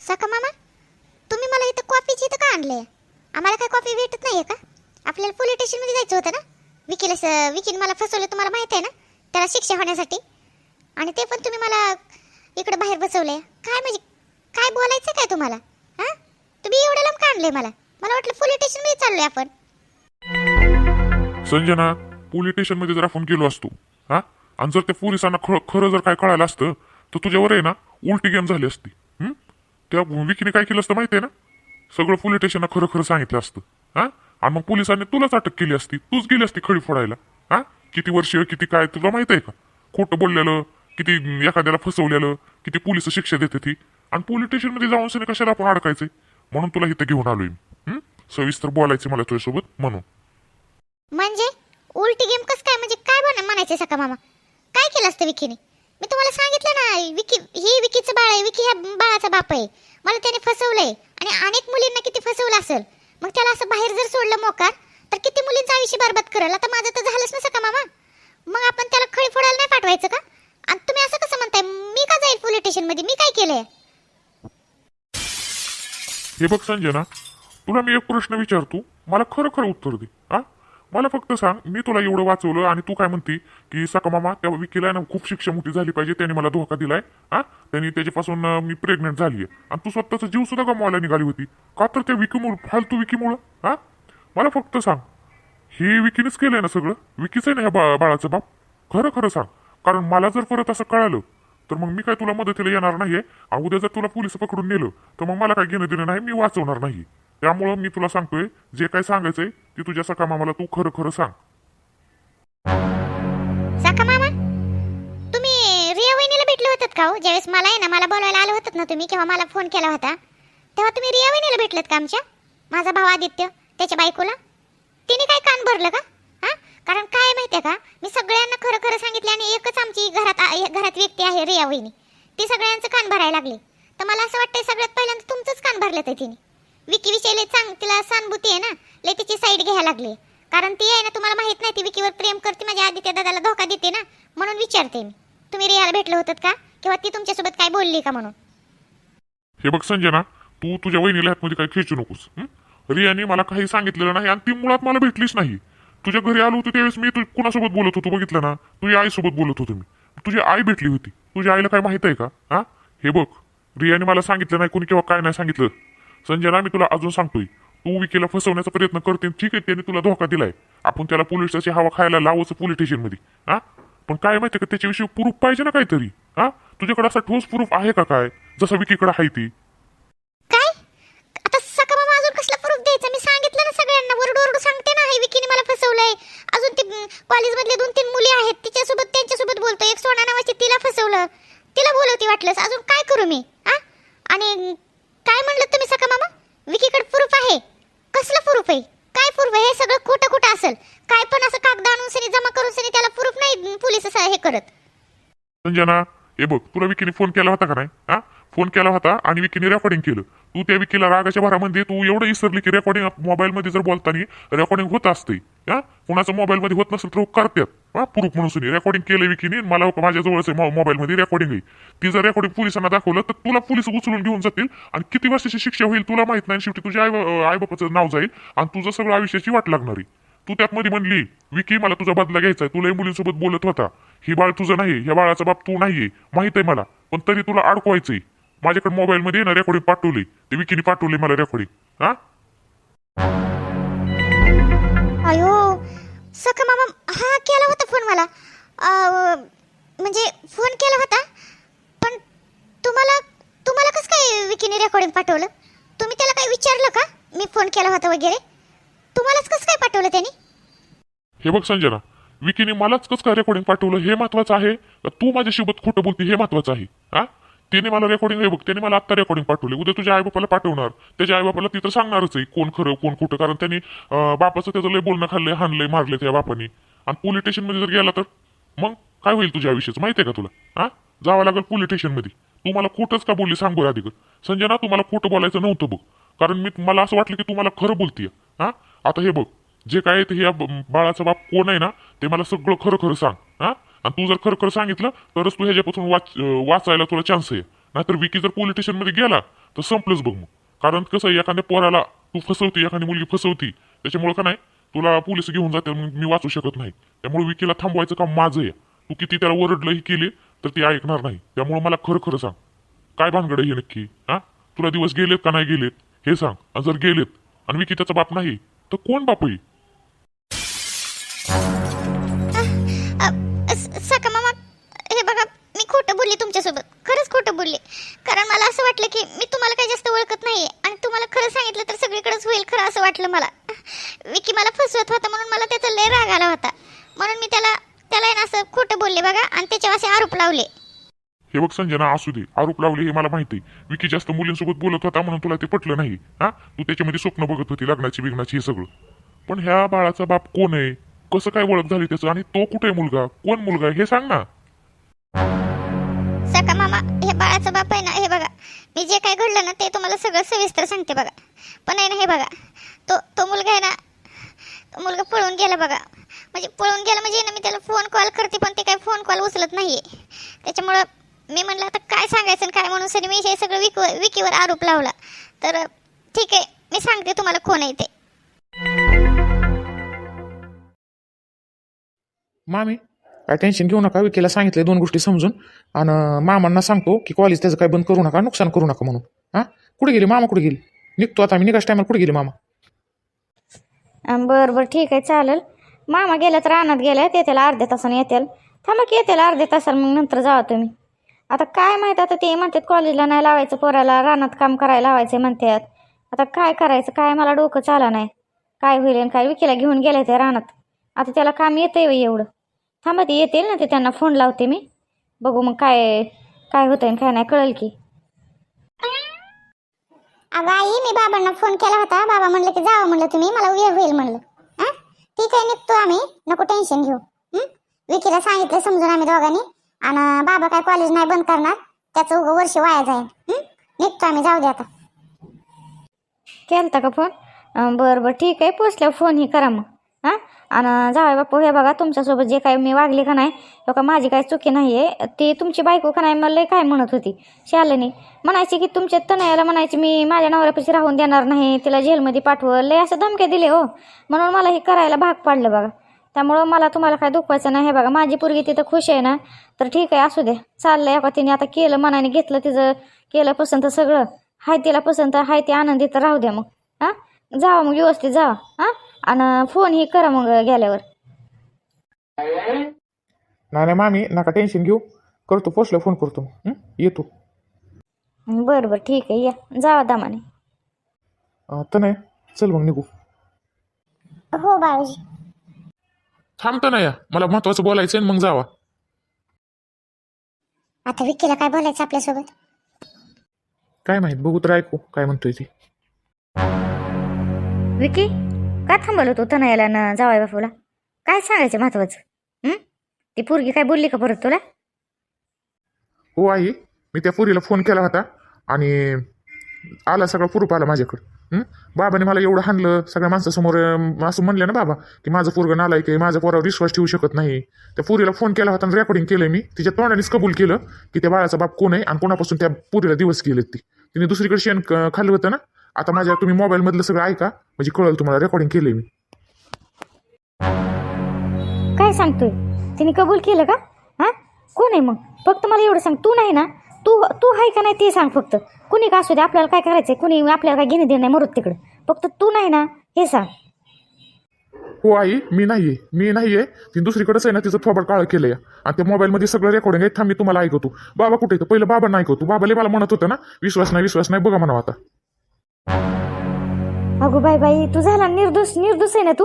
सका मामा तुम्ही मला इथं कॉफीची इथं का आणले? आम्हाला काय कॉफी भेटत नाहीये का? आपल्याला पोलीस स्टेशनमध्ये जायचं होतं ना? विकीला स- विकीने मला फसवलं तुम्हाला माहीत आहे ना? त्याला शिक्षा होण्यासाठी. आणि ते पण तुम्ही मला इकडे बाहेर बसवले काय म्हणजे काय बोलायचं काय तुम्हाला? हां? तुम्ही एवढं लांब का आणले मला? मला वाटलं पोलीस स्टेशनमध्ये चाललोय आपण. संजना पोलीस स्टेशनमध्ये जरा फोन केलो असतो. हा? आणि जर त्या पोलिसांना खरं खरं जर काय कळालं असतं तर तुझ्यावर आहे ना उलटी गेम झाली असती. त्या विकीने काय केलं असतं माहिती आहे ना? सगळं पोलीस स्टेशनला खरं खरं सांगितलं असतं. हा? आणि मग पोलिसांनी तुलाच अटक केली असती. तूच गेली असती खडी फोडायला. हा? किती वर्ष किती काय तुला माहीत आहे का? खोटं बोललेलं किती एखाद्याला फसवलेलं किती पोलीस शिक्षा देते ती आणि पोलीस स्टेशनमध्ये जाऊन सनी कशाला आपण अडकायचंय? म्हणून तुला इथं घेऊन आलोय मी. सविस्तर बोलायचं मला तुझ्यासोबत म्हणून. म्हणजे? उलटी गेम कस काय? म्हणजे काय म्हणायचं सका मामा? काय केलं असतं विखीने मी तुम्हाला सांगितलं ना विकी ही विकीचं बाळ आहे विकी ह्या बाळाचा बाप आहे. मला त्याने फसवलंय. आणि अनेक मुलींना किती फसवलं असेल. मग त्याला असं बाहेर जर सोडलं मोकार तर किती मुलींचं आयुष्य बरबाद करेल? आता माझं तर झालंच नसं का मामा? मग आपण त्याला खळी फोडायला नाही पाठवायचं का? आणि तुम्ही असं कसं म्हणताय? मी का जाईल पोलीस स्टेशनमध्ये मी काय केलंय? हे बघ संजना तुला मी एक प्रश्न विचारतो. मला खरं खरं उत्तर दे. मला फक्त सांग मी तुला एवढं वाचवलं आणि तू काय म्हणते की सका मामा त्या विकीला ना खूप शिक्षा मोठी झाली पाहिजे त्याने मला धोका दिलाय. हा त्यांनी त्याच्यापासून मी प्रेग्नंट झालीये. आणि तू स्वतःचा जीव सुद्धा गमावायला निघाली होती. का तर त्या विकीमुळं फालतू विकीमुळं? हा मला फक्त सांग. हे विकीनेच केलंय ना सगळं? विकीच आहे ना ह्या बा बाळाचं बाप? खरं खरं सांग. कारण मला जर परत असं कळालं तर मग मी काय तुला मदतीला येणार नाहीये? उद्या जर तुला पोलीस पकडून नेलं तर मग मला काय घेणं देणं नाही? मी वाचवणार नाही त्यामुळं मी तुला सांगतोय जे काय सांगायचंय ते तुझ्या सखा मामाला तू खरं खरं सांग. साका मामा? तुम्ही रिया वहिनीला भेटले होतात का हो? ज्यावेळेस मला आहे ना मला बोलायला आलं होतं ना तुम्ही किंवा मला फोन केला होता तेव्हा तुम्ही रिया वहिनीला भेटलेत का आमच्या? माझा भाऊ आदित्य त्याच्या बायकोला. तिने काय कान भरलं का? हा? कारण काय माहितीये का? मी सगळ्यांना खरं खरं सांगितलं आणि एकच आमची घरात घरात व्यक्ती आहे रिया वहिनी. ती सगळ्यांचं कान भरायला लागली. तर मला असं वाटतंय सगळ्यात पहिल्यांदा तुमचंच कान भरलं आहे तिने. विकी विषयी लय चांग तिला सहानुभूती आहे ना. लय तिची साईड घ्यायला लागली. कारण ती आहे ना तुम्हाला माहीत नाही ती विकीवर प्रेम करते माझ्या आदित्य दादाला धोका देते ना म्हणून विचारते मी. तुम्ही रियाला भेटलं होतात का? किंवा ती तुमच्यासोबत काय बोलली का म्हणून? हे बघ संजना तू तुझ्या वहिनीला हातमध्ये काही खेचू नकोस हं? रियाने मला काही सांगितलेलं नाही आणि ती मुळात मला भेटलीच नाही. तुझ्या घरी आलो होतो त्यावेळेस मी तू कुणासोबत बोलत होतो बघितलं ना? तुझ्या आईसोबत बोलत होतो मी. तुझी आई भेटली होती. तुझ्या आईला काय माहीत आहे का? हा? हे बघ रियाने मला सांगितलं नाही कोणी किंवा काय नाही सांगितलं. संजना मी तुला अजून सांगतोय. तू विकीला फसवण्याचा प्रयत्न करते ठीक आहे त्याने तुला धोका दिलाय. आपण त्याला पोलिसाची हवा खायला लावायचं पोलीस स्टेशनमध्ये हा? पण काय माहिती का त्याच्याविषयी प्रूफ पाहिजे ना काहीतरी. हा? तुझ्याकडे असा ठोस प्रूफ आहे का काय? जसं विकीकडे आहे ती काय आता सका मामा अजून कसला प्रूफ द्यायचा मी सांगितलं ना सगळ्यांना वरडू वरडू सांगते ना हे विकीने मला फसवलंय अजून ती कॉलेज मधले दोन तीन मुली आहेत तिच्यासोबत त्यांच्यासोबत बोलतो एक सोना नावाची तिला फसवलं तिला बोलवती वाटलंस अजून काय करू मी हा आणि काय म्हणलं तुम्ही सका मामा विकीकडे प्रूफ आहे कसलं प्रूफ आहे काय प्रूफ आहे हे सगळं खोटं खोटं असेल काय पण असं कागद आणून सनी जमा करून सनी त्याला प्रूफ नाही पोलीस असं हे करत संजना हे बघ तुला विकीने फोन केला होता का नाही? हा? फोन केला होता आणि विकीने रेकॉर्डिंग केलं. तू त्या विकीला रागाच्या भरामध्ये तू एवढं विसरली की रेकॉर्डिंग मोबाईलमध्ये जर बोलताना रेकॉर्डिंग होत असते हा? कुणाचं मोबाईलमध्ये होत नसेल तर करतात हा? प्रूफ म्हणून सुनी रेकॉर्डिंग केलं विकीने मला माझ्या जवळच मोबाईलमध्ये रेकॉर्डिंग आहे. ती जर रेकॉर्डिंग पोलिसांना दाखवलं तर तुला पोलीस उचलून घेऊन जातील आणि किती वर्षाची शिक्षा होईल तुला माहीत नाही शेवटी तुझ्या आई आईबापाचं नाव जाईल आणि तुझं सगळं आयुष्याची वाट लागणार आहे. तू त्यात मध्ये म्हणली विकी मला तुझा बदला घ्यायचा आहे तुला मुलींसोबत बोलत होता. ही बाळ तुझं नाही ह्या बाळाचा बाप तू नाहीये. माहीत आहे मला. पण तरी तुला अडकवायचंय. माझ्याकडे मोबाईल मध्ये ना रेकॉर्डिंग पाठवली. ते विकीने पाठवली मला रेकॉर्डिंग हा? अयो सका मामा हा केला होता फोन मला. म्हणजे फोन केला होता. पण तुम्हाला तुम्हाला कसं काय विकीने रेकॉर्डिंग पाठवलं? तुम्ही त्याला काय विचारलं का? मी फोन केला होता वगैरे. तुम्हालाच कसं काय पाठवलं त्यांनी? हे बघ संजना विकीने मलाच कसं काय रेकॉर्डिंग पाठवलं हे महत्वाचं आहे? का तू माझ्यासोबत खोटं बोलते हे महत्वाचं आहे? हा? त्याने मला रेकॉर्डिंग हे बघ त्याने मला आत्ता रेकॉर्डिंग पाठवली उद्या तुझ्या आईबापाला पाठवणार. त्याच्या आईबापाला तिथं सांगणारच आहे कोण खरं कोण खोटं. कारण त्यांनी बापाचं त्याचं लय बोलणं खाल्लंय हाणलंय मारलंय त्या बापाने. आणि पोलीस स्टेशनमध्ये जर गेला तर? मग काय होईल तुझ्या आयुष्याचं? माहिती आहे का तुला? हा? जावं लागेल पोलीस स्टेशनमध्ये तू मला खोटंच का बोलली सांगू आधी आधी संजना तुम्हाला खोटं बोलायचं नव्हतं बघ. कारण मी मला असं वाटलं की तू मला खरं बोलतीय. हा? आता हे बघ. जे काय ते ह्या बाळाचा बाप कोण आहे ना ते मला सगळं खरं खरं सांग हा? आणि तू जर खरं खरं सांगितलं तरच तू ह्याच्यापासून वाच वाचायला तुला चान्स आहे. नाहीतर विकी जर पोलीस स्टेशनमध्ये गेला तर संपलंच बघ मग. कारण कसं आहे, एखाद्या पोराला तू फसवती एखादी मुलगी फसवती त्याच्यामुळे का नाही तुला पोलीस घेऊन जाते मी वाचू शकत नाही. त्यामुळे विकीला थांबवायचं काम माझं आहे. तू किती त्याला ओरडलं ही केली तर ती ऐकणार नाही. त्यामुळे मला खरं खरं सांग. काय भानगड आहे हे नक्की हा? तुला दिवस गेलेत का नाही गेलेत हे सांग. जर गेलेत आणि विकी त्याचा बाप नाही तर कोण बाप आहे? खोटं बोलली तुमच्यासोबत. खरंच खोटं बोलले. कारण मला असं वाटलं की मी तुम्हाला काही जास्त ओळखत नाही आणि तुम्हाला खरं सांगितलं तर सगळीकडेच होईल खरं असं वाटलं मला. विकी मला फसवत होता म्हणून मला त्याचा लय राग आला होता. म्हणून मी त्याला त्याला ना असं खोटं बोलले बघा आणि त्याच्यावर असे आरोप लावले. हे बघ संजना असू दे. आरोप लावले हे मला माहिती आहे. विकी जास्त मुलींसोबत बोलत होता म्हणून तुला ते पटलं नाही. हा? तू त्याच्यामध्ये स्वप्न बघत होती लग्नाची बिग्नाची हे सगळं. पण ह्या बाळाचा बाप कोण आहे? कसं काय ओळख झाली त्याचं? आणि तो कुठे आहे मुलगा? कोण मुलगा हे सांग ना. सका मामा? हे बाळाचं बाप आहे ना हे बघा. मी जे काय घडलं ना ते तुम्हाला सगळं सविस्तर सांगते बघा. पण आहे ना हे बघा. तो तो मुलगा आहे ना तो मुलगा पळून गेला बघा. म्हणजे पळून गेला म्हणजे ना मी त्याला फोन कॉल करते पण ते काय फोन कॉल उचलत नाहीये. त्याच्यामुळं मी म्हणलं आता काय सांगायचं काय म्हणून सर मी हे सगळं विक विकीवर आरोप लावला. तर ठीक आहे मी सांगते तुम्हाला कोण आहे ते. मामी काय टेन्शन घेऊ नका विकेला सांगितले दोन गोष्टी समजून. आणि मामांना सांगतो की कॉलेज त्याचं काय बंद करू नका नुकसान करू नका म्हणून. हां? कुठे गेली मामा? कुठे गेली? निघतो आता मी निघाच टायमाला कुठे गेली मामा? बरं बरं ठीक आहे चालेल. मामा गेल्या तर रानात गेल्या ते त्याला अर्ध्या तासाने येतील. थांबा की येतील अर्ध्या तासाला मग नंतर जावा तुम्ही. आता काय माहीत आता ते म्हणतात कॉलेजला नाही लावायचं पोराला रानात काम करायला लावायचं म्हणतात. आता काय करायचं काय मला डोकं चाला नाही. काय होईल आणि काय विकीला घेऊन गेले ते रानात. आता त्याला काम येतंय एवढं. थांबा ते येतील ना ते त्यांना फोन लावते मी. बघू मग काय काय आणि काय नाही कळेल की. अगं आई मी बाबांना फोन केला होता. बाबा म्हणलं की जावं म्हणलं तुम्ही मला वेळ होईल म्हणलं. हा ठीक आहे निघतो आम्ही. नको टेन्शन घेऊ. हं? विकीला सांगितलं समजून आम्ही दोघांनी. आणि बाबा काय कॉलेज नाही बंद करणार. त्याचं उगं वर्ष वाया जाईल? निघतो आम्ही जाऊ दे आता. केलता का फोन बरं बरं ठीक आहे. पोचल्यावर फोन ही करा मग. आणि जावई बापू हे बघा तुमच्यासोबत जे काही मी वागले का नाही हो का माझी काही चुकी नाही आहे ती तुमची बायको का नाही मला काय म्हणत होती. शालेनी म्हणायची की तुमच्या तनयाला म्हणायची मी माझ्या नवऱ्यापाशी राहून देणार नाही तिला जेलमध्ये पाठवलं लय असं धमक्या दिले हो. म्हणून मला हे करायला भाग पाडलं बघा. त्यामुळं मला तुम्हाला काय दुखवायचं नाही हे बघा माझी पोरगी तिथं खुश आहे ना तर ठीक आहे असू दे. चाललंय का तिने आता केलं मनाने घेतलं तिचं केलं पसंत सगळं. हाय तिला पसंत हाय ती आनंदीत राहू द्या मग. हां? जावा मग व्यवस्थित जावा. हां? आणि फोन ही करा मग गेल्यावर. नाही नाही मामी नका टेन्शन घेऊ. करतो पोचलं फोन करतो. हं? येतो. बरं बरं ठीक आहे या. जावा दामाने. अं, तर नाही. चल मग निघू. हो बाळूजी थांबतो ना या. मला महत्वाचं बोलायचं आहे, मग जावा. आता विकीला काय बोलायचं आपल्यासोबत? काय माहीत बघू तर ऐकू. काय म्हणतोय ती. विकी काय थांबवलं तू तनयाला ना जावाय बापूला? काय सांगायचं महत्वाचं? ती पोरगी काय बोलली का परत तुला? हो आई मी त्या पुरीला फोन केला होता आणि आला सगळा प्रूफ आला माझ्याकडं. बाबाने मला एवढं हाणलं सगळ्या माणसासमोर असं म्हणलं ना बाबा की माझं पोरगं नालायक आहे माझा पोरावर विश्वास ठेवू शकत नाही. त्या पुरीला फोन केला होता आणि रेकॉर्डिंग केलं मी. तिच्या तोंडानेच कबूल केलं की त्या बाळाचा बाप कोण आहे आणि कोणापासून त्या पुरीला दिवस गेलेत ती. तिने दुसरीकडे शेण खाल्लं होतं ना? आता माझ्या तुम्ही मोबाईलमधलं सगळं ऐका म्हणजे कळलं तुम्हाला रेकॉर्डिंग केलंय मी. काय सांगतोय? तिने कबूल केलं का? हां? कोण आहे मग? फक्त मला एवढं सांग तू नाही ना? तू तू आहे का नाही ते सांग फक्त. कुणी का असू दे आपल्याला काय करायचंय? कुणी आपल्याला काय घेणे देणं नाही मरत तिकडं. फक्त तू नाही ना हे सांग. हो आई मी नाहीये मी नाहीये. ती दुसरीकडेच आहे ना तिचं थोबड काळ केलंय. आणि त्या मोबाईलमध्ये सगळं रेकॉर्डिंग आहे थांब मी तुम्हाला ऐकवतो. बाबा कुठे येतं पहिलं बाबा नाही ऐकवतो बाबाले मला म्हणत होतं ना विश्वास नाही विश्वास नाही बघा म्हणा आता. अगो बाय बाई तू झाला निर्दोष निर्दोष आहे ना तू?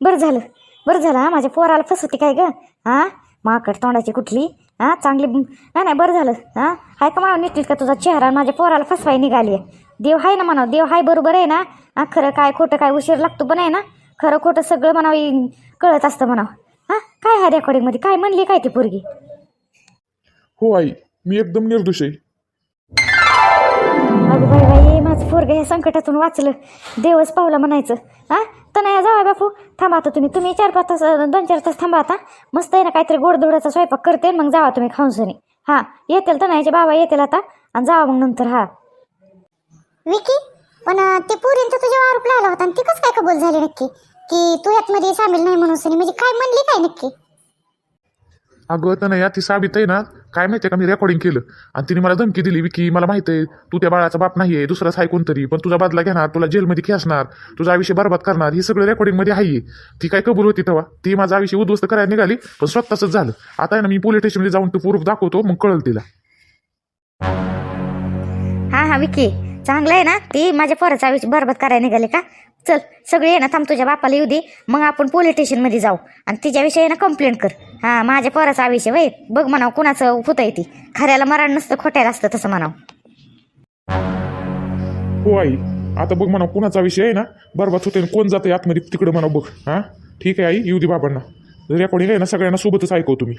बरं झालं बरं झालं हा माझ्या पोराला फसवते काय ग? हा? माकड तोंडाची कुठली? हा चांगली नाही नाही बरं झालं हा? हाय का म्हणा नीट का तुझा चेहरा? आणि माझ्या पोराला फसवाय निघाली आहे. देव हाय ना म्हणावं देव हाय बरोबर आहे ना? हा खरं काय खोटं काय उशीर लागतो पण आहे ना? खरं खोटं सगळं म्हणावं कळत असतं म्हणावं. हा काय ह्या रेकॉर्डिंगमध्ये काय म्हणली काय ती पोरगी? हो आई मी एकदम निर्दोष आहे. अगं बाई बाई माझं पोरग ह्या संकटातून वाचलं. देवच पावला म्हणायचं. हा? तर नाही जावा बापू. थांबा आता तुम्ही. तुम्ही चार पाच तास दोन चार तास थांबा आता. मस्त आहे ना काहीतरी गोडधोडाचा स्वयंपाक करते मग जावा तुम्ही खाऊन सनी हां येतील तर नाहीचे बाबा येतील आता. आणि जावा मग नंतर हा. विकी पण ते पोरींचा तुझ्यावर आरोप लावला होता आणि ती कसं काय कबूल झाली नक्की? की तू यातमध्ये सामील नाही म्हणून सनी? म्हणजे काय म्हणली काय नक्की? अगं तर नाही ती साबित आहे ना काय माहितीये का मी रेकॉर्डिंग केलं. आणि तिने मला धमकी दिली विकी मला माहिती आहे तू त्या बाळाचा बाप नाही आहे दुसराच आहे कोणतरी पण तुझा बदला घेणार तुला जेलमध्ये खेचणार तुझा आयुष्य बरबाद करणार हे सगळं रेकॉर्डिंगमध्ये आहे. ती काय कबूल होती तेव्हा? ती माझा आयुष्य उद्ध्वस्त करायला निघाली पण स्वतःच झालं. आता आहे ना मी पोलीस स्टेशनमध्ये जाऊन तू प्रूफ दाखवतो मग कळल तिला. हा हा विकी चांगलं आहे ना? ती माझ्या पोराचा आयुष्य बरबाद करायला निघाले का? चल सगळे ये ना थांब तुझ्या बापाला येऊ दे. मग आपण पोलीस स्टेशनमध्ये जाऊ. आणि तिच्याविषयी ना कंप्लेंट कर. हा माझ्या पोराचा आयुष्य वय. बघ म्हणाव कुणाचं होत आहे ती. खऱ्याला मरण नसतं खोट्याला असतं तसं म्हणाव. हो आई. आता बघ म्हणा कुणाचा विषय आहे ना बरबाद होते कोण जाते आतमध्ये तिकडे म्हणा बघ. हां? ठीक आहे आई. येऊ दे बाबांना. रेकॉर्डिंग आहे ना सगळ्यांना सोबतच ऐकव तुम्ही.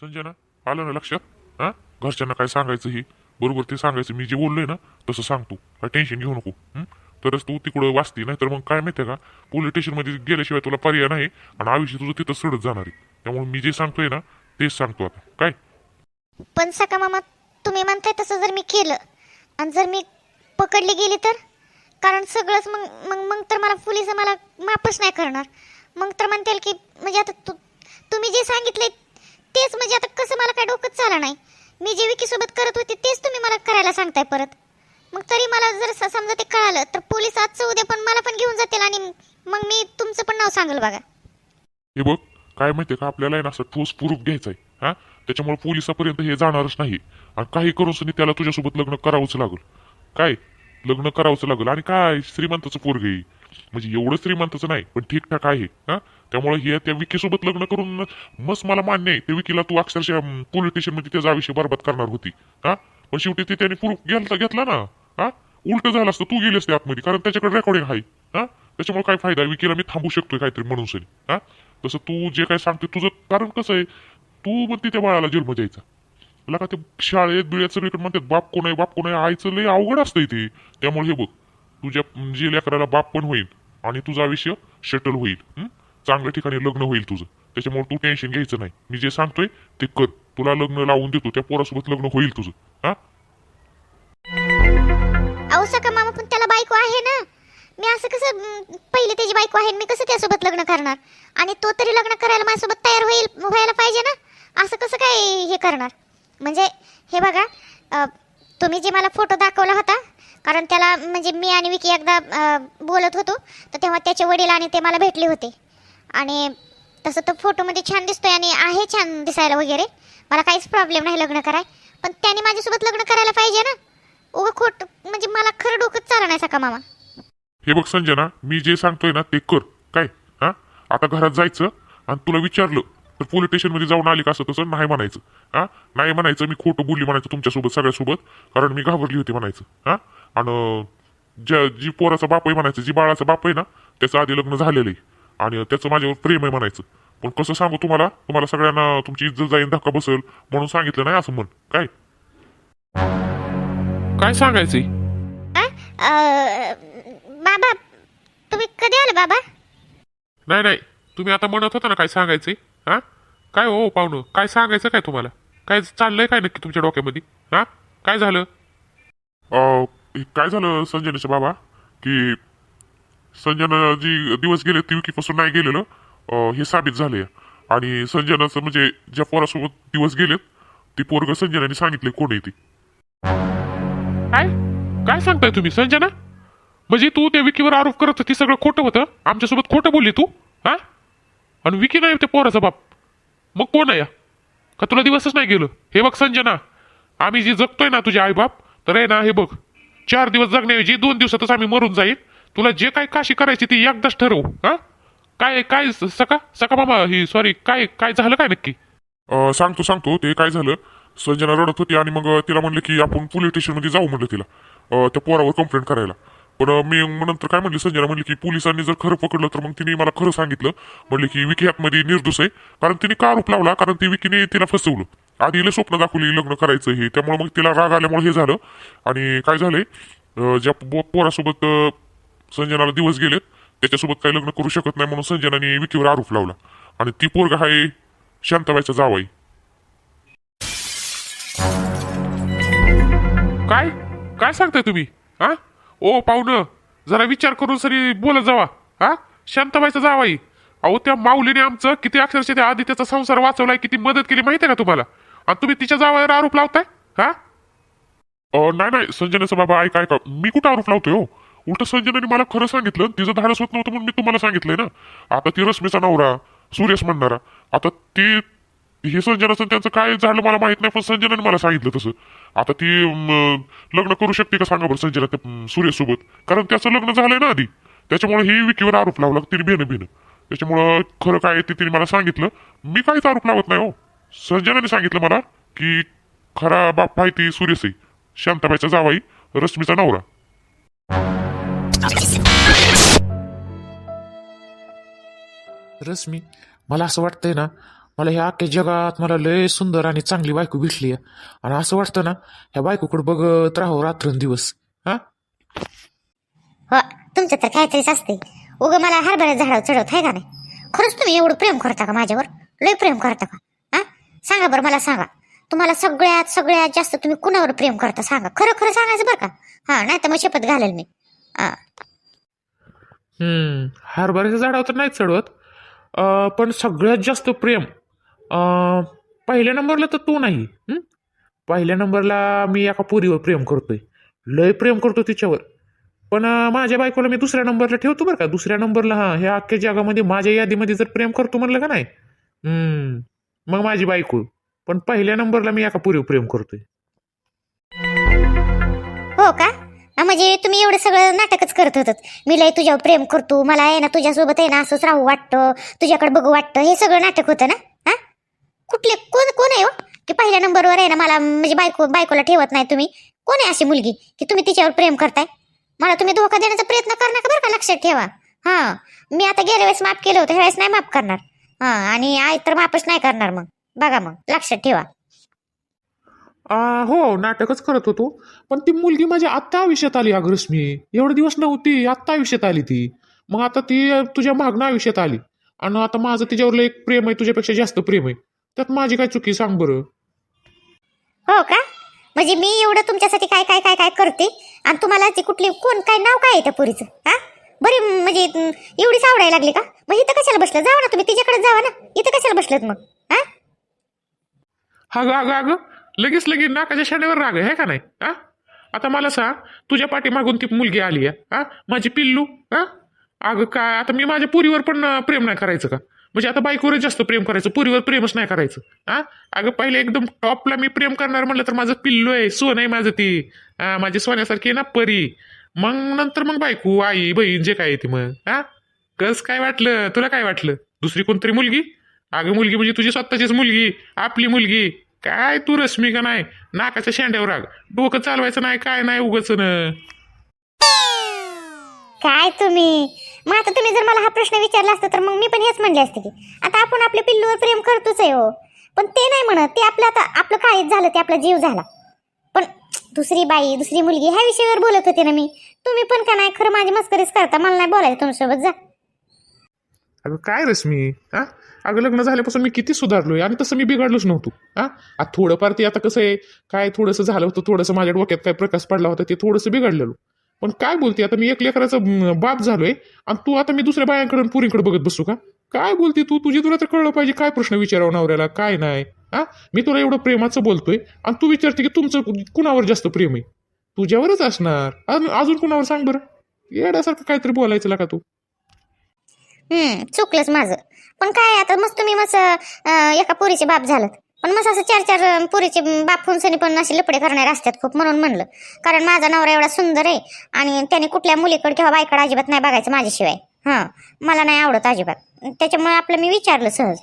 संजना आलं ना लक्षात हा? घरच्यांना काय सांगायचं ही? बरोबर ते सांगायचं. मी जे बोललोय ना तसं सांगतो काय टेन्शन घेऊ नको. हं? तरच तू तिकडं वाचती नाही तर मग काय माहिती का? पोलीस स्टेशनमध्ये गेल्याशिवाय तुला पर्याय नाही आणि आयुष्य तुझं तिथं सडत जाणार आहे. त्यामुळे मी जे सांगतोय ना तेच सांगतो आता. काय? पण सका मामा तुम्ही म्हणताय तसं जर मी केलं आणि जर मी पकडली गेली तर? कारण सगळंच मग मग मग तर मला पोलीस मला माफच नाही करणार. मग तर म्हणतील की म्हणजे आता तू तुम्ही जे सांगितले तेच म्हणजे आता कसं मला काय डोकंच झालं नाही. मी जे विकीसोबत करत होते तेच तुम्ही मला करायला सांगताय परत. मग तरी मला जर समजा ते कळालं तर पोलीस आजचं उद्या पण मला पण घेऊन जातील आणि मग मी तुमचं पण नाव सांगेल बघा. हे बघ काय माहितीये का? आपल्याला आहे ना असं ठोस प्रूफ घ्यायचा आहे हा? त्याच्यामुळे पोलिसापर्यंत हे जाणारच नाही. आणि काही करून सुद्धा त्याला तुझ्यासोबत लग्न करावंच लागल. काय? लग्न करावंच लागल. आणि काय श्रीमंताचं पोरग आहे म्हणजे एवढं श्रीमंताचं नाही पण ठीकठाक आहे हा? त्यामुळे हे त्या विकीसोबत लग्न करून मस्त मला मान्य आहे त्या विकीला तू अक्षरशः पोलीस स्टेशनमध्ये त्याचा आयुष्य बरबाद करणार होती हा? पण शेवटी ते त्याने प्रूफ घेतला घेतला ना. हा? उलट झालं असतं तू गेली असते आतमध्ये कारण त्याच्याकडे रेकॉर्डिंग आहे. हा? त्याच्यामुळे काय फायदा आहे? विकीला मी थांबू शकतोय काहीतरी म्हणून सरी. हा? तसं तू जे काय सांगते तुझं कारण कसं आहे? तू म्हणते त्या बाळाला जन्म द्यायचा मला का ते शाळेत बिळ्यात सगळीकडे म्हणतात बाप कोण आहे बाप कोण आहे आईचं लय अवघड असतंय ते त्यामुळे हे बघ तुझ्या जे लेकराला बाप पण होईल आणि तुझं आयुष्य शटल होईल चांगल्या ठिकाणी लग्न होईल तुझं. त्याच्यामुळे तू टेन्शन घ्यायचं नाही. मी जे सांगतोय ते कर. तुला लग्न लावून देतो त्या पोरासोबत लग्न होईल तुझं. हा? असं कसं पहिले त्याची बायको आहे मी कसं त्यासोबत लग्न करणार? आणि तो तरी लग्न करायला माझ्यासोबत तयार होईल व्हायला पाहिजे ना? असं कसं काय हे करणार? म्हणजे हे बघा तुम्ही जे मला फोटो दाखवला होता कारण त्याला म्हणजे मी आणि विकी एकदा बोलत होतो तर तेव्हा त्याचे वडील आणि ते मला भेटले होते. आणि तसं तो फोटोमध्ये छान दिसतोय आणि आहे छान दिसायला वगैरे. मला काहीच प्रॉब्लेम नाही लग्न कराय. पण त्याने माझ्यासोबत लग्न करायला पाहिजे ना? उगं खोट म्हणजे मला खरं डोकंच चालणार नाही सका मामा? हे बघ संजना मी जे सांगतोय ना ते कर. काय? हा? आता घरात जायचं आणि तुला विचारलं तर पोलीस स्टेशनमध्ये जाऊन आली का असं तसं नाही म्हणायचं. हा? नाही म्हणायचं मी खोटं बोलली म्हणायचं तुमच्यासोबत सगळ्यासोबत कारण मी घाबरली होती म्हणायचं. हा? आणि ज्या जी पोराचा बाप आहे म्हणायचं जी बाळाचा बाप आहे ना त्याचं आधी लग्न झालेलं आहे. आणि त्याचं माझ्यावर प्रेम आहे म्हणायचं. पण कसं सांगू तुम्हाला? तुम्हाला सगळ्यांना तुमची इज्जत जाईन धक्का बसेल म्हणून सांगितलं नाही असं म्हण. काय? काय सांगायचंय बाबा तुम्ही कधी आले बाबा? नाही नाही. तुम्ही आता म्हणत होता ना काय सांगायचंय हा? काय हो पाहुणं? काय सांगायचं काय तुम्हाला? काय चाललंय काय नक्की तुमच्या डोक्यामध्ये? हा? काय झालं? काय झालं संजनाच्या बाबा? की संजना जी दिवस गेले ती विकीपासून नाही गेलेलं. अं, हे साबित झाले आणि संजनाचं म्हणजे ज्या पोरासोबत दिवस गेलेत ती पोरग संजनाने सांगितले कोण आहे ती. काय? काय सांगताय तुम्ही संजना? म्हणजे तू त्या विकीवर आरोप करत होती सगळं खोटं होतं. आमच्यासोबत खोटं बोलली तू हा? आणि विकी नाही त्या पोराचा बाप. मग कोण आहे या? का तुला दिवसच नाही गेलं? हे बघ संजना आम्ही जे जगतोय ना तुझे आईबाप तर आहे ना हे बघ. चार दिवस जगण्याऐवजी दोन दिवसातच आम्ही मरून जाईल तुला जे काय काशी करायची ती एकदाच ठरवू हा? काय काय सका सका बाबा ही सॉरी काय काय झालं काय नक्की? सांगतो सांगतो ते काय झालं? संजना रडत होती आणि मग तिला म्हणलं की आपण पोलीस स्टेशनमध्ये जाऊ म्हणलं तिला. त्या पोरावर कंप्लेंट करायला. पण मी मग नंतर काय म्हणली संजना म्हणली की पोलिसांनी जर खरं पकडलं तर मग तिने मला खरं सांगितलं. म्हणले की विकी मध्ये निर्दोष आहे. कारण तिने का आरोप लावला? कारण ती विकीने तिला फसवलं. आधी स्वप्न दाखवली लग्न करायचं हे. त्यामुळे मग तिला राग आल्यामुळे हे झालं. आणि काय झालंय? ज्या पोरासोबत संजनाला दिवस गेलेत त्याच्यासोबत काही लग्न करू शकत नाही म्हणून संजनाने विकीवर आरोप लावला. आणि ती पोरग आहे शांताबाईचा जावाई. काय? काय सांगताय तुम्ही? हा? ओ पाहुणं जरा विचार करून सरी बोलत जावा. हा? शांताबाईचा जावाई अहो त्या माऊलीने आमचं किती अक्षरशः त्या आदित्याचा संसार वाचवलाय किती मदत केली माहितीये का तुम्हाला? आणि तुम्ही तिच्या जावावर आरोप लावताय? हा? नाही नाही संजनाचं बाबा ऐका ऐका. मी कुठं आरोप लावतोय हो? उलट संजनाने मला खरं सांगितलं तिचं धाडस होत नव्हतं म्हणून मी तुम्हाला सांगितलंय ना. आता ती रश्मीचा नवरा सुरेश म्हणणारा. आता ती हे संजनाचं त्यांचं काय झालं मला माहीत नाही पण संजनाने मला सांगितलं तसं. आता ती लग्न करू शकते का सांगा बरं संजना त्या सुरेश सोबत कारण त्याचं लग्न झालंय ना आधी. त्याच्यामुळे ही विकीवर आरोप लावला तिने बेनं बेनं. त्याच्यामुळं खरं काय ते तिने मला सांगितलं. मी काहीच आरोप लावत नाही हो. संजनाने सांगितलं मला की खरा बाप आहे ती सूर्यसई शांताबाईचा जावाई रश्मीचा नवरा. रश्मी मला असं वाटतंय ना मला ह्या अख्ख्या जगात मला लय सुंदर आणि चांगली बायको भेटली आहे. आणि असं वाटतं ना ह्या बायकोकडे बघत राहावं रात्रंदिवस हा? हो तुमचं तर काहीतरीच असते उगं मला हरभऱ्या झाडावर चढवत आहे का नाही? खरंच तुम्ही एवढं प्रेम करता का माझ्यावर? लय प्रेम करता का? हा? सांगा बरं मला सांगा. तुम्हाला सगळ्यात सगळ्यात जास्त तुम्ही कुणावर प्रेम करता सांगा. खरं खरं सांगायचं बरं का? हा नाही तर मग शपथ घालेल मी. हा. हम्म हरभऱ्याच्या झाडावर तर नाही चढवत. अं, पण सगळ्यात जास्त प्रेम पहिल्या नंबरला तर तू नाही. पहिल्या नंबरला मी एका पुरीवर प्रेम करतोय. लय प्रेम करतो तिच्यावर. पण माझ्या बायकोला मी दुसऱ्या नंबरला ठेवतो बरं का. दुसऱ्या नंबरला हां ह्या अख्ख्या जगामध्ये माझ्या यादीमध्ये जर प्रेम करतो म्हणलं का नाही? मग माझी बायको. पण पहिल्या नंबरला मी एका पुरीवर प्रेम करतोय. हो का? म्हणजे तुम्ही एवढं सगळं नाटकच करत होतात. मी लय तुझ्यावर प्रेम करतो. मला आहे ना तुझ्यासोबत आहे ना असंच राहू वाटतं. तुझ्याकडे बघू वाटतं. हे सगळं नाटक होतं ना? कुठले कोण कोण आहे हो? की पहिल्या नंबरवर आहे ना मला म्हणजे बायको बायकोला ठेवत नाही तुम्ही. कोण आहे अशी मुलगी की तुम्ही तिच्यावर प्रेम करताय? मला तुम्ही धोका देण्याचा प्रयत्न करणार का बरं का? लक्षात ठेवा. हां मी आता गेल्या वेळेस माफ केलं होतं ह्या वेळेस नाही माफ करणार. हां आणि आई तर माफच नाही करणार मग. बघा मग लक्षात ठेवा. आ, हो नाटकच करत होतो. पण ती मुलगी माझी आत्ता आयुष्यात आली अगं रश्मी. एवढे दिवस नव्हती आत्ता आयुष्यात आली ती. मग आता ती तुझ्या मागणं आयुष्यात आली. आणि आता माझं तिच्यावर एक प्रेम आहे तुझ्यापेक्षा जास्त प्रेम आहे. त्यात माझी काय चुकी सांग बरं. हो का? म्हणजे मी एवढं तुमच्यासाठी काय काय काय काय करते? आणि तुम्हाला ती कुठली कोण काय नाव काय आहे त्या पोरीचं? हा? बरी म्हणजे एवढीच आवडायला लागली का? मग इथं कशाला बसलं जावा ना तुम्ही तिच्याकडे जावा ना. इथं कशाला बसलेत मग? हा? हा ग अगं अगं लगेच लगेच नाकाच्या शाण्यावर राग आहे का नाही? हा? आता मला सांग तुझ्या पाठीमागून ती मुलगी आली आहे हा? माझी पिल्लू हा? अगं काय आता मी माझ्या पुरीवर पण प्रेम नाही करायचं का? म्हणजे आता बायकोवर जास्त प्रेम करायचं पुरीवर प्रेमच नाही करायचं. हा? अगं पहिले एकदम टॉपला मी प्रेम करणार म्हणलं तर माझं पिल्लू आहे सोन आहे माझं ती. हा माझी सोन्यासारखी आहे ना परी. मग नंतर मग बायको आई बहीण जे काय आहे ती मग. हा? कस काय वाटलं? तुला काय वाटलं? दुसरी कोणतरी मुलगी? अगं मुलगी म्हणजे तुझी स्वतःचीच मुलगी आपली मुलगी. काय तू रश्मी का नाही? नाकाच्या शेंड्यावर राग. डोकं चालवायचं नाही काय नाही उगच काय तुम्ही? मग आता तुम्ही जर मला हा प्रश्न विचारला असता तर मग मी पण हेच म्हणले असते की आता आपण आपल्या पिल्लूवर प्रेम करतोच आहे हो. पण ते नाही म्हणत ते आपलं आता आपलं काय झालं ते आपला जीव झाला. पण दुसरी बाई दुसरी मुलगी ह्या विषयावर बोलत होते ना मी. तुम्ही पण का नाही खरं माझी मस्करीच करता? मला नाही बोलायचं तुमच्यासोबत जा. अगं काय रश्मी हा अगं लग्न झाल्यापासून मी किती सुधारलोय आणि तसं मी बिघडलोच नव्हतो हा आता थोडंफार ते आता कसं आहे काय थोडंसं झालं होतं थोडंसं माझ्या डोक्यात काय प्रकाश पडला होता ते थोडंसं बिघडलेलो. पण काय बोलते आता मी एक लेकराचा बाप झालोय आणि तू आता मी दुसऱ्या बायांकडे आणि पुरीकडे बघत बसू का? काय बोलते तू? तुझी तुला तर कळलं पाहिजे काय प्रश्न विचारावं नवऱ्याला काय नाही हा? मी तुला एवढं प्रेमाचं बोलतोय आणि तू विचारते की तुमचं कुणावर जास्त प्रेम आहे? तुझ्यावरच असणार. अजून अजून कुणावर सांग बरं. येण्यासारखं काहीतरी बोलायचं का तू. हम्म चुकलंच माझं. पण काय आता मस्त तुम्ही मस्त एका पोरीचे बाप झालं पण मस्त असं चार चार पुरीचे पोरीचे बाप पण असे लपडे करणारे असतात खूप म्हणून म्हणलं. कारण माझा नवरा एवढा सुंदर आहे आणि त्याने कुठल्या मुलीकडे किंवा बायकडे अजिबात नाही बघायचं माझ्याशिवाय. हां मला नाही आवडत अजिबात. त्याच्यामुळे आपलं मी विचारलं सहज.